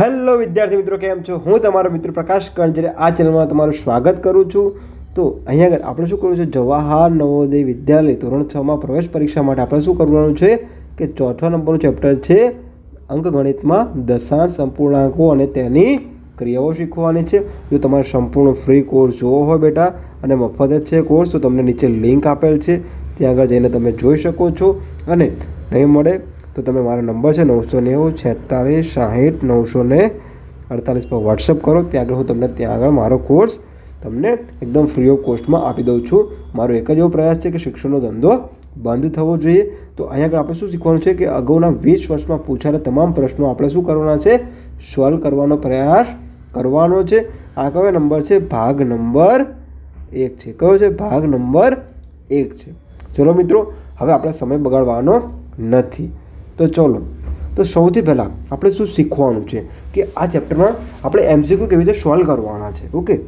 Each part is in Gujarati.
હેલો વિદ્યાર્થી મિત્રો, કેમ છો? હું તમારો મિત્ર પ્રકાશ કણજરે આ ચેનલમાં તમારું સ્વાગત કરું છું. તો અહીંયા આગળ આપણે શું કરવું છે? જવાહર નવોદય વિદ્યાલય ધોરણ છમાં પ્રવેશ પરીક્ષા માટે આપણે શું કરવાનું છે? કે ચોથા નંબરનું ચેપ્ટર છે અંકગણિતમાં દશાંશ સંપૂર્ણાંકો અને તેની ક્રિયાઓ શીખવાની છે. જો તમારે સંપૂર્ણ ફ્રી કોર્સ જોવો હોય બેટા, અને મફત જ છે કોર્સ તો તમને નીચે લિંક આપેલ છે. ત્યાં આગળ જઈને તમે જોઈ શકો છો. અને નહીં મળે તો તમે મારો નંબર છે નવસો નેવું છેતાલીસ સાહીઠ નવસો ને અડતાલીસ પર વોટ્સઅપ કરો. ત્યાં આગળ હું તમને ત્યાં આગળ મારો કોર્સ તમને એકદમ ફ્રી ઓફ કોસ્ટમાં આપી દઉં છું. મારો એક જ એવો પ્રયાસ છે કે શિક્ષણનો ધંધો બંધ થવો જોઈએ. તો અહીંયા આગળ આપણે શું શીખવાનું છે કે અગાઉના વીસ વર્ષમાં પૂછાયેલા તમામ પ્રશ્નો આપણે શું કરવાના છે? સોલ્વ કરવાનો પ્રયાસ કરવાનો છે. આ કયો નંબર છે? ભાગ નંબર એક છે. કયો છે? ભાગ નંબર એક છે. ચલો મિત્રો, હવે આપણે સમય બગાડવાનો નથી. તો ચલો. તો સૌથી પહેલાં આપણે શું શીખવાનું છે કે આ ચેપ્ટરમાં આપણે એમસીક્યુ કેવી રીતે સોલ્વ કરવાના છે, ઓકે?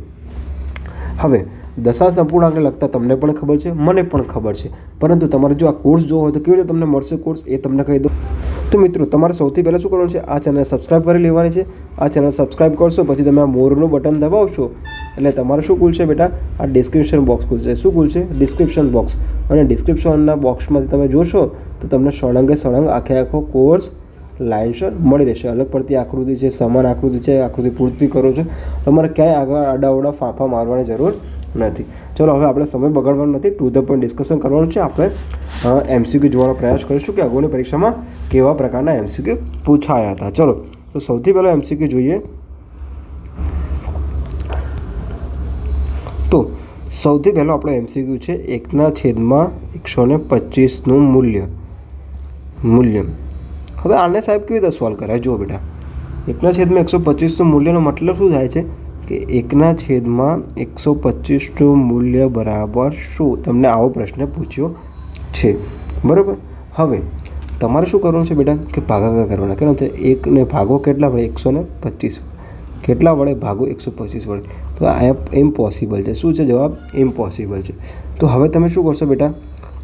હવે, દશા સંપૂર્ણાંકને લગતા તમને પણ ખબર છે, મને પણ ખબર છે. પરંતુ તમારે જો આ કોર્સ જોવો હોય તો કેવી રીતે તમને મળશે કોર્સ એ તમને કહી દો તો મિત્રો, તમારે સૌથી પહેલાં શું કરવાનું છે, આ ચેનલ સબસ્ક્રાઈબ કરી લેવાની છે. આ ચેનલ સબસ્ક્રાઈબ કરશો, પછી તમે આ મોરનું બટન દબાવશો. એટલે તમારે શું ખુલશે બેટા? આ ડિસ્ક્રિપ્શન બોક્સ ખુલશે. શું ખુલશે? ડિસ્ક્રિપ્શન બોક્સ અને ડિસ્ક્રિપ્શનના બોક્સમાંથી તમે જોશો, તો તમને સળંગે સળંગ આખે આખો કોર્સ લાઇનસર મળી રહેશે. અલગ પડતી આકૃતિ છે, સમાન આકૃતિ છે, આકૃતિ પૂર્તિ કરો છો. તમારે ક્યાંય આગળ આડાઓડા ફાંફા મારવાની જરૂર નથી. ચલો, હવે આપણે સમય બગાડવાનો નથી. ટુ ધ પોઈન્ટ ડિસ્કશન કરવાનું છે. આપણે એમસીક્યુ જોવાનો પ્રયાસ કરીશું કે અગાઉની પરીક્ષામાં કેવા પ્રકારના એમસીક્યુ પૂછાયા હતા. ચલો, તો સૌથી પહેલાં એમસીક્યુ જોઈએ તો સૌથી પહેલો આપણો એમસીક્યુ છે એકના છેદમાં એકસો ને પચીસનું મૂલ્ય. મૂલ્ય. હવે આને સાહેબ કેવી રીતે સોલ્વ કરાય? જુઓ બેટા. એકના છેદમાં એકસો પચીસનું મૂલ્યનો મતલબ શું થાય છે? કે એકના છેદમાં એકસો પચીસનું મૂલ્ય બરાબર શું? તમને આવો પ્રશ્ન પૂછ્યો છે. બરાબર? હવે તમારે શું કરવાનું છે બેટા? કે ભાગાકાર કરવાના. કેમ છે? એકને ભાગો કેટલા વડે? એકસો ને પચીસ. કેટલા વડે ભાગો? એકસો પચીસ વડે. તો આ ઇમ્પોસિબલ છે. શું છે જવાબ? ઇમ્પોસિબલ છે. તો હવે તમે શું કરશો બેટા?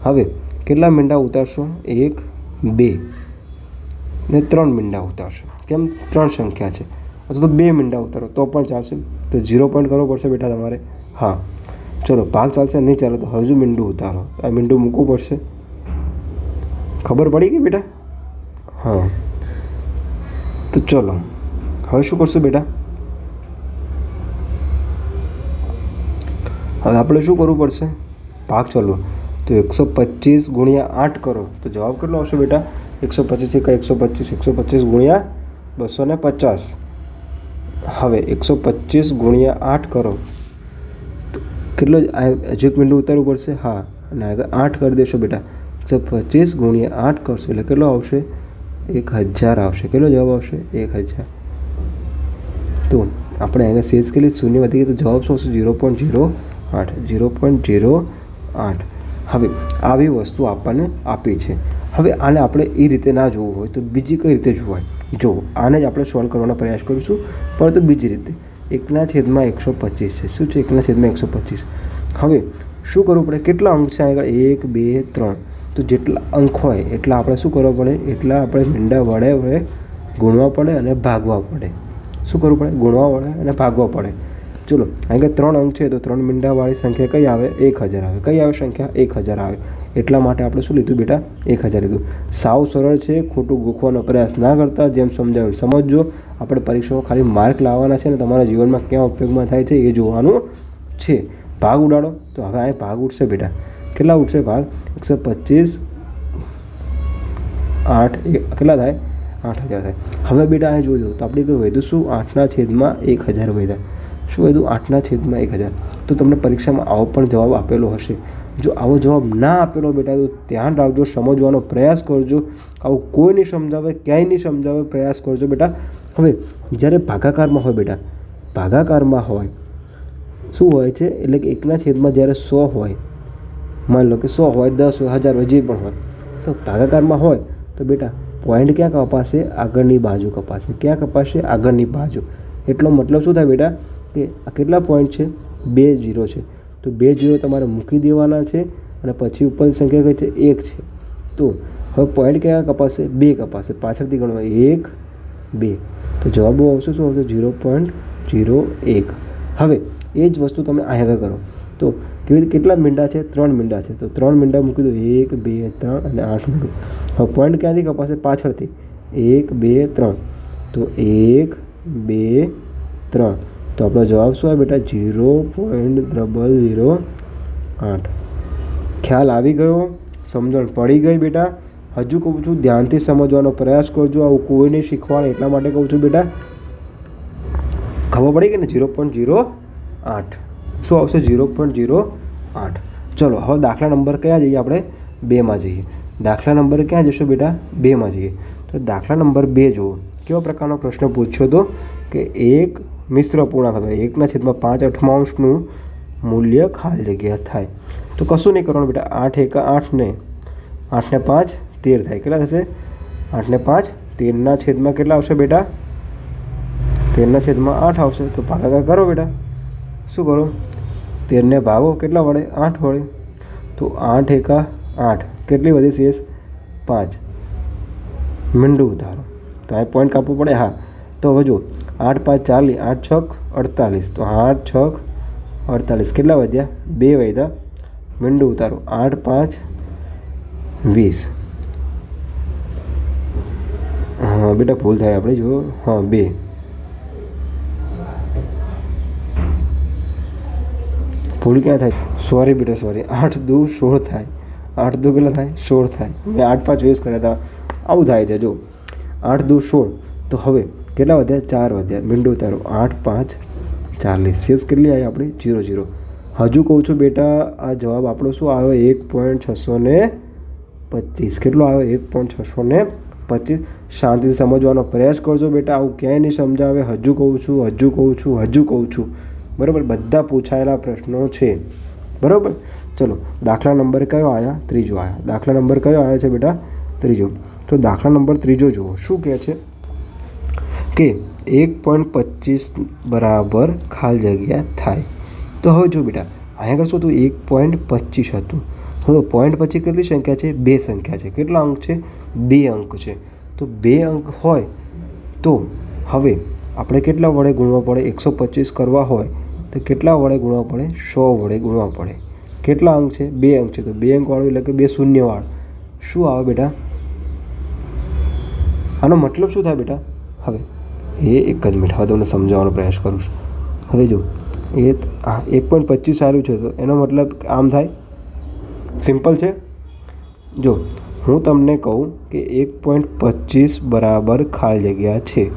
હવે કેટલા મીંડા ઉતારશો? એક, બે ને ત્રણ મીંડા ઉતારશો. કેમ? ત્રણ સંખ્યા છે. અથવા તો બે મીંડા ઉતારો. તો પણ ચાલશે. તો ઝીરો પોઈન્ટ કરવો પડશે બેટા તમારે. હા. ચલો, ભાગ ચાલશે નહીં ચાલો તો હજુ મીંડું ઉતારો. આ મીંડું મૂકવું પડશે. ખબર પડી ગઈ બેટા? હા. તો ચલો, હવે શું કરશું બેટા? હવે આપણે શું કરવું પડશે? ભાગ ચાલવો. તો એકસો પચીસ ગુણ્યા આઠ કરો. તો જવાબ કેટલો આવશે બેટા? એકસો પચીસ એક એકસો પચીસ. એકસો પચીસ ગુણ્યા બસો ને પચાસ. હવે એકસો પચીસ ગુણ્યા આઠ કરો. કેટલો હજુ ઉતારવું પડશે? હા. અને આગળ આઠ કરી દેશો બેટા. એકસો પચીસ ગુણ્યા આઠ કરશો એટલે કેટલો આવશે? એક હજાર આવશે. કેટલો જવાબ આવશે? એક હજાર. તો આપણે અહીંયા સેસ કરી શૂન્ય વધી ગઈ તો જવાબ શું આવશે? ઝીરો પોઈન્ટ ઝીરો આઠ, ઝીરો પોઈન્ટ ઝીરો આઠ. હવે આવી વસ્તુ આપણને આપી છે. હવે આને આપણે એ રીતે ના જોવું હોય તો બીજી કઈ રીતે જોવાય? જો, આને જ આપણે સોલ્વ કરવાનો પ્રયાસ કરીશું. પરંતુ બીજી રીતે, એકના છેદમાં એકસો પચીસ છે. શું છે એકના છેદમાં એકસો પચીસ? હવે, શું કરવું પડે? કેટલા અંક છે આગળ? એક, બે, ત્રણ. તો જેટલા અંક હોય, એટલા આપણે શું કરવા પડે? એટલા આપણે મીંડા વડે વડે ગુણવા પડે અને ભાગવા પડે. શું કરવું પડે? ગુણવા વડે અને ભાગવા પડે. ચલો આગળ ત્રણ અંક છે, તો ત્રણ મીંડાવાળી સંખ્યા કઈ આવે? એક હજાર આવે. કઈ આવે સંખ્યા? એક હજાર આવે. એટલા માટે આપણે શું લીધું બેટા? એક હજાર લીધું. સાવ સરળ છે, ખોટું ગોખવાનો પ્રયાસ ના કરતા. જેમ સમજાવ્યું સમજજો. આપણે પરીક્ષામાં ખાલી માર્ક લાવવાના છે ને તમારા જીવનમાં ક્યાં ઉપયોગમાં થાય છે એ જોવાનું છે. ભાગ ઉડાડો. તો હવે અહીં ભાગ ઉઠશે બેટા. કેટલા ઉઠશે ભાગ? એકસો પચીસ, આઠ કેટલા થાય? આઠ હજાર થાય. હવે બેટા અહીં જોજો. તો આપણે વધુ શું? આઠના છેદમાં એક હજાર વધ્યા. શું વધ્યું આઠના છેદમાં એક હજાર. તો તમને પરીક્ષામાં આવો પણ જવાબ આપેલો હશે. જો આવો જવાબ ના આપેલો બેટા, તો ધ્યાન રાખજો, સમજવાનો પ્રયાસ કરજો. આવું કોઈ નહીં સમજાવે, ક્યાંય નહીં સમજાવે, પ્રયાસ કરજો બેટા. હવે, જ્યારે ભાગાકારમાં હોય બેટા, ભાગાકારમાં હોય, શું હોય છે? એટલે કે એકના છેદમાં જ્યારે સો હોય, માની લો કે સો હોય, દસ હોય, હજાર હોય, જે પણ હોય, તો ભાગાકારમાં હોય, તો બેટા પોઈન્ટ ક્યાં કપાશે? આગળની બાજુ કપાશે. ક્યાં કપાશે? આગળની બાજુ. એટલો મતલબ શું થાય બેટા? કે આ કેટલા પોઈન્ટ છે? બે જીરો છે. તો બે જીરો તમારે મૂકી દેવાના છે અને પછી ઉપરની સંખ્યા કઈ છે એક છે. તો હવે પોઈન્ટ કયા કપાશે? બે કપાશે. પાછળથી ગણવા એક, બે. તો જવાબો આવશે. શું આવશે? ઝીરો પોઈન્ટ ઝીરો એક. હવે એ જ વસ્તુ તમે આગળ કરો. તો કેવી રીતે કેટલા મીંડા છે? ત્રણ મીંડા છે. તો ત્રણ મીંડા મૂકી દો. એક, બે, ત્રણ અને આઠ મીંડું. હવે પોઈન્ટ ક્યાંથી કપાશે? પાછળથી. એક, બે, ત્રણ. તો એક, બે, ત્રણ. તો આપણો જવાબ શું આવે બેટા? ઝીરો પોઈન્ટ ડબલ ઝીરો આઠ. ખ્યાલ આવી ગયો? સમજણ પડી ગઈ બેટા? હજુ કહું છું, ધ્યાનથી સમજવાનો પ્રયાસ કરજો. આવું કોઈને શીખવાડે એટલા માટે કહું છું બેટા. ખબર પડી ગઈ ને? ઝીરો પોઈન્ટ ઝીરો આઠ. શું આવશે? ઝીરો પોઈન્ટ ઝીરો આઠ. ચલો, હવે દાખલા નંબર કયા જઈએ આપણે? બેમાં જઈએ. દાખલા નંબર ક્યાં જશો બેટા? બેમાં જઈએ. તો દાખલા નંબર બે જુઓ. કેવા પ્રકારનો પ્રશ્ન પૂછ્યો હતો કે એક મિશ્ર પૂર્ણાંક હતો. એકના છેદમાં પાંચ અઠમાંશનું મૂલ્ય ખાલી જગ્યા થાય. તો કશું નહીં કરવાનું બેટા. આઠ એકા આઠ ને આઠને પાંચ તેર થાય. કેટલા થશે? આઠને પાંચ તેરના છેદમાં કેટલા આવશે બેટા? તેરના છેદમાં આઠ આવશે. તો ભાગાકાર કરો બેટા. શું કરો? તેરને ભાગો. કેટલા વડે? આઠ વડે. તો આઠ એકા આઠ. કેટલી વધી શેષ? પાંચ. મીંડું ઉતારો. તો અહીં પોઈન્ટ કાપવું પડે. હા. તો હવે જો આઠ પાંચ ચાલીસ આઠ છક, અડતાલીસ. તો આઠ છક, અડતાલીસ. કેટલા વધ્યા? બે વધ્યા. મીંડું ઉતારો. આઠ પાંચ, વીસ. હા, બેટા, ભૂલ થાય આપણે જો હા, બે. ભૂલ ક્યાં થાય? સોરી બેટા સોરી આઠ દુ, સોળ થાય. આઠ દુ કેટલા થાય? સોળ થાય. મેં આઠ પાંચ વીસ કર્યા હતા. આવું થાય છે જો આઠ દુ, સોળ. તો હવે કેટલા વધ્યા? ચાર વધ્યા. મીંડું ઉતારો. આઠ, પાંચ, ચાલીસ. સેસ કેટલી આવી આપણી? જીરો જીરો હજુ કહું છું બેટા, આ જવાબ આપણો શું આવ્યો? એક પોઈન્ટ છસો ને પચીસ. કેટલો આવ્યો? એક પોઈન્ટ છસો ને પચીસ. શાંતિથી સમજવાનો પ્રયાસ કરજો બેટા. આવું ક્યાંય નહીં સમજાવે. હજુ કહું છું, હજુ કહું છું, હજુ કહું છું. બરાબર? બધા પૂછાયેલા પ્રશ્નો છે. બરાબર? ચલો, દાખલા નંબર કયો આવ્યા ત્રીજો આવ્યા દાખલા નંબર કયો આવ્યો છે બેટા? ત્રીજો. તો દાખલા નંબર ત્રીજો જુઓ. શું કહે છે? કે એક પોઈન્ટ પચીસ બરાબર ખાલી જગ્યા થાય. તો હવે જો બેટા, અહીંયા આગળ શું હતું? એક પોઈન્ટ પચીસ હતું. હવે પોઈન્ટ પછી કેટલી સંખ્યા છે? બે સંખ્યા છે. કેટલા અંક છે? બે અંક છે. તો બે અંક હોય તો હવે આપણે કેટલા વડે ગુણવા પડે? એકસો પચીસ કરવા હોય તો કેટલા વડે ગુણવા પડે? સો વડે ગુણવા પડે. કેટલા અંક છે? બે અંક છે. તો બે અંકવાળું એટલે કે બે શૂન્યવાળું શું આવે બેટા? આનો મતલબ શું થાય બેટા? હવે એ એક જ મિનિટ. હવે તમને સમજાવવાનો પ્રયાસ કરું છું. હવે જો, એ એક પોઈન્ટ પચીસ આવ્યું છે, તો એનો મતલબ આમ થાય. સિમ્પલ છે? જો, હું તમને કહું કે એક પોઈન્ટ પચીસ બરાબર ખાલી જગ્યા છે.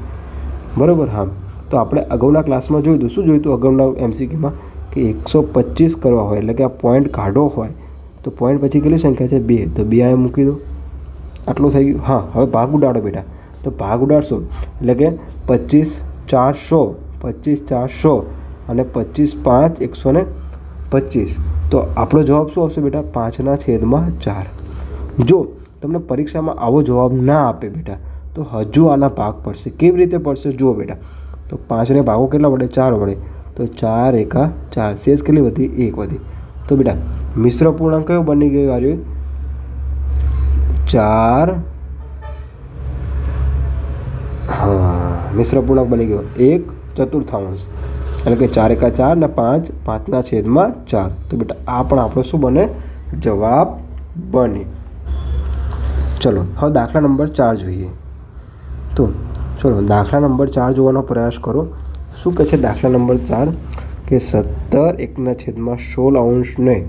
બરાબર? હા. તો આપણે અગાઉના ક્લાસમાં જોયું હતું શું જોયું હતું અગાઉના એમસીક્યુમાં કે એકસો પચીસ કરવા હોય, એટલે કે આ પોઈન્ટ કાઢો હોય, તો પોઈન્ટ પછી કેટલી સંખ્યા છે? બે. તો બે આ મૂકી દો. આટલું થઈ ગયું. હા, હવે ભાગ ઉડાડો બેટા. તો ભાગ ઉડાડશો. એટલે કે પચીસ ચારસો પચીસ ચારસો અને પચીસ પાંચ એકસો ને પચીસ. તો આપણો જવાબ શું આવશે બેટા? પાંચના છેદમાં ચાર. જો તમને પરીક્ષામાં આવો જવાબ ના આપે બેટા, તો હજુ આના ભાગ પડશે. કેવી રીતે પડશે જુઓ બેટા. તો પાંચને ભાગો કેટલા વડે? ચાર વડે. તો ચાર એકા ચાર. શેષ કેટલી વધી? એક વધી. તો બેટા, મિશ્ર પૂર્ણાંક કયો બની ગયો આજે? ચાર હા, મિશ્ર પૂર્ણાંક બની ગયો. એક ચતુર્થાંશ. એટલે કે ચાર એકા ચાર ને પાંચ, પાંચના છેદમાં ચાર. તો બેટા, આ પણ આપણો શું બને? જવાબ બને. ચલો, હવે દાખલા નંબર ચાર જોઈએ. તો ચલો, દાખલા નંબર ચાર જોવાનો પ્રયાસ કરો. શું કહે છે દાખલા નંબર ચાર? કે સત્તર એકના છેદમાં સોળ અંશને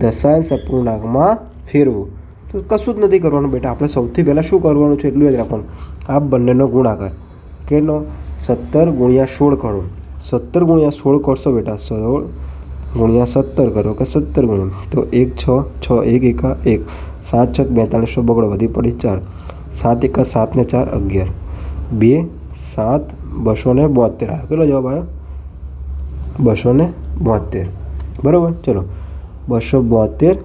દશાંશ અપૂર્ણાંકમાં ફેરવું. કશું જ નથી કરવાનું બેટા. આપણે સૌથી પહેલાં શું કરવાનું છે એટલું યાદ રાખવાનું. આ બંનેનો ગુણાકાર. કેનો સત્તર ગુણ્યા સોળ કરો. સત્તર ગુણ્યા સોળ કરશો બેટા. સોળ ગુણ્યા સત્તર કરો કે સત્તર ગુણ્યા. તો એક, છ છ, એક, એકા એક. સાત છક બેતાલીસો બગડો. વધી પડી ચાર. સાત, એકા સાત ને ચાર, અગિયાર. બે, સાત, બસો ને બોતેર. આવ્યો કેટલો જવાબ આવ્યો? બસો ને બોતેર. બરાબર? ચલો. બસો બોતેર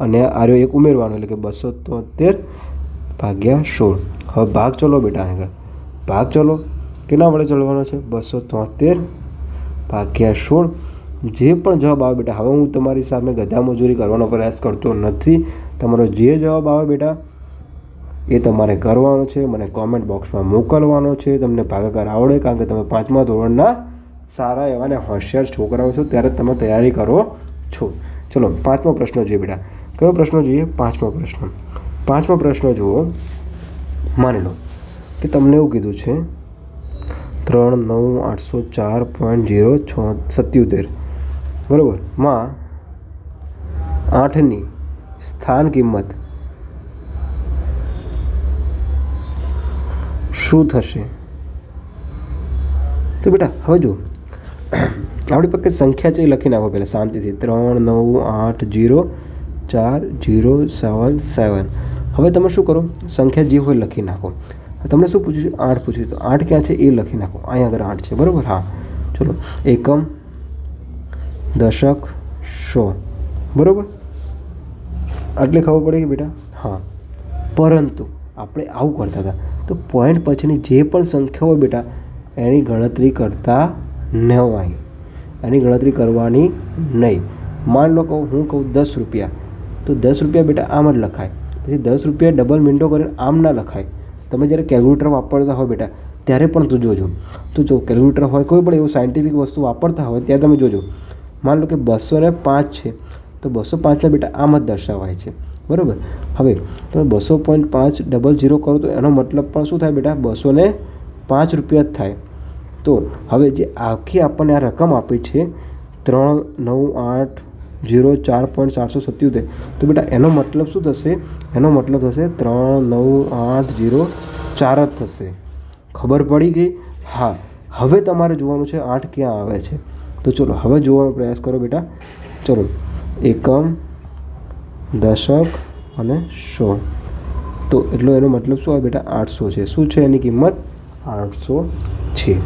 અને આર્યો એક ઉમેરવાનો એટલે કે બસો તોતેર ભાગ્યા સોળ. હવે ભાગ ચલો બેટા આગળ. ભાગ ચલો. કેના વડે ચડવાનો છે? બસો તોતેર ભાગ્યા સોળ. જે પણ જવાબ આવે બેટા, હવે હું તમારી સામે ગધા મજૂરી કરવાનો પ્રયાસ કરતો નથી. તમારો જે જવાબ આવે બેટા, એ તમારે કરવાનો છે. મને કોમેન્ટ બોક્સમાં મોકલવાનો છે. તમને ભાગાકાર આવડે, કારણ કે તમે પાંચમા ધોરણના સારા એવા ને હોશિયાર છોકરાઓ છો, ત્યારે તમે તૈયારી કરો છો. ચલો, પાંચમો પ્રશ્ન જોઈએ બેટા. કયો પ્રશ્ન જોઈએ? પાંચમો પ્રશ્ન. પાંચમો પ્રશ્ન જુઓ. માની લો કે તમને એવું કીધું છે, ત્રણ નવ આઠસો ચાર પોઈન્ટ જીરો છ સત્યોતેર. બરાબર? માં, આઠની સ્થાન કિંમત શું થશે? તો બેટા, હવે જો આપણી પાસે સંખ્યા છે એ લખી નાખો પહેલાં શાંતિથી. ત્રણ નવ આઠ જીરો ચાર, જીરો, સેવન સેવન. હવે તમે શું કરો? સંખ્યા જે હોય લખી નાખો. તમને શું પૂછ્યું છે? આઠ પૂછ્યું તો આઠ ક્યાં છે? એ લખી નાખો. અહીંયા આગળ આઠ છે. બરાબર? હા. ચલો. એકમ, દશક, સો. બરાબર? આટલી ખબર પડી કે બેટા? હા. પરંતુ આપણે આવું કરતા હતા. તો પોઈન્ટ પછીની જે પણ સંખ્યા હોય બેટા, એની ગણતરી કરતા ન હોય એની ગણતરી કરવાની નહીં. માન લો કહું, હું કહું દસ રૂપિયા. તો દસ રૂપિયા બેટા આમ જ લખાય. પછી દસ રૂપિયા ડબલ મિન્ટો કરીને આમ ના લખાય. તમે જ્યારે કેલ્ક્યુલેટર વાપરતા હોય બેટા, ત્યારે પણ તું જોજો. તો જો કેલ્ક્યુલેટર હોય, કોઈ પણ એવું સાયન્ટિફિક વસ્તુ વાપરતા હોય, ત્યાં તમે જોજો. માન લો કે બસો ને પાંચ છે, તો બસો પાંચના બેટા આમ જ દર્શાવાય છે. બરાબર? હવે તમે બસો પોઈન્ટ પાંચ ડબલ ઝીરો કરો તો એનો મતલબ પણ શું થાય બેટા? બસો ને પાંચ રૂપિયા જ થાય. તો હવે જે આખી આપણને આ રકમ આપી છે, ત્રણ, નવ, આઠ જીરો ચાર પોઈન્ટ ચારસો સત્યોતેર. તો બેટા, એનો મતલબ શું થશે? એનો મતલબ થશે ત્રણ નવ આઠ જીરો ચાર જ થશે. ખબર પડી ગઈ? હા. હવે તમારે જોવાનું છે આઠ ક્યાં આવે છે. તો ચલો, હવે જોવાનો પ્રયાસ કરો બેટા. ચલો, એકમ, દશક અને સો. તો એટલો એનો મતલબ શું આવે બેટા? આઠસો છે. શું છે એની કિંમત? આઠસો છે.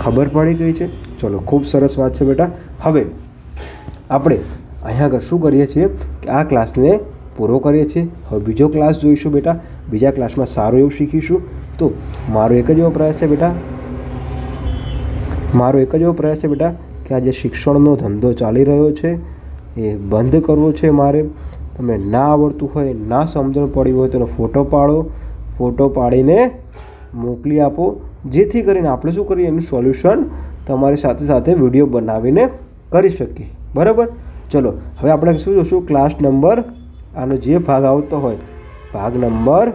ખબર પડી ગઈ છે? ચલો, ખૂબ સરસ વાત છે બેટા. હવે, આપણે અહીંયા આગળ શું કરીએ છીએ કે આ ક્લાસને પૂરો કરીએ છીએ. હવે બીજો ક્લાસ જોઈશું બેટા. બીજા ક્લાસમાં સારું એવું શીખીશું. તો મારો એક જ એવો પ્રયાસ છે બેટા. મારો એક જ એવો પ્રયાસ છે બેટા કે આ જે શિક્ષણનો ધંધો ચાલી રહ્યો છે. એ બંધ કરવો છે મારે. તમને ના આવડતું હોય, ના સમજણ પડી હોય, તેનો ફોટો પાડો. ફોટો પાડીને મોકલી આપો. જેથી કરીને આપણે શું કરીએ? એનું સોલ્યુશન તમારી સાથે સાથે વીડિયો બનાવીને કરી શકીએ. બરાબર? ચલો, હવે આપણે શું જોશું? ક્લાસ નંબર આનો જે ભાગ આવતો હોય, ભાગ નંબર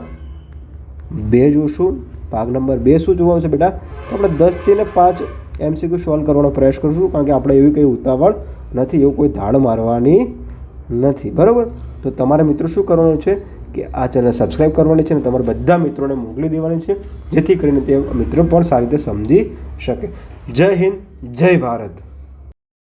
બે જોશું. ભાગ નંબર બે શું જોવાનું છે બેટા? તો આપણે દસથી ને પાંચ એમસીક્યુ સોલ્વ કરવાનો પ્રયાસ કરીશું, કારણ કે આપણે એવી કંઈ ઉતાવળ નથી, એવું કોઈ ધાડ મારવાની નથી. બરાબર? તો તમારા મિત્રો શું કરવાનું છે કે આ ચેનલ સબસ્ક્રાઈબ કરવાની છે અને તમારા બધા મિત્રોને મોકલી દેવાની છે, જેથી કરીને તે મિત્રો પણ સારી રીતે સમજી શકે. જય હિન્દ, જય ભારત.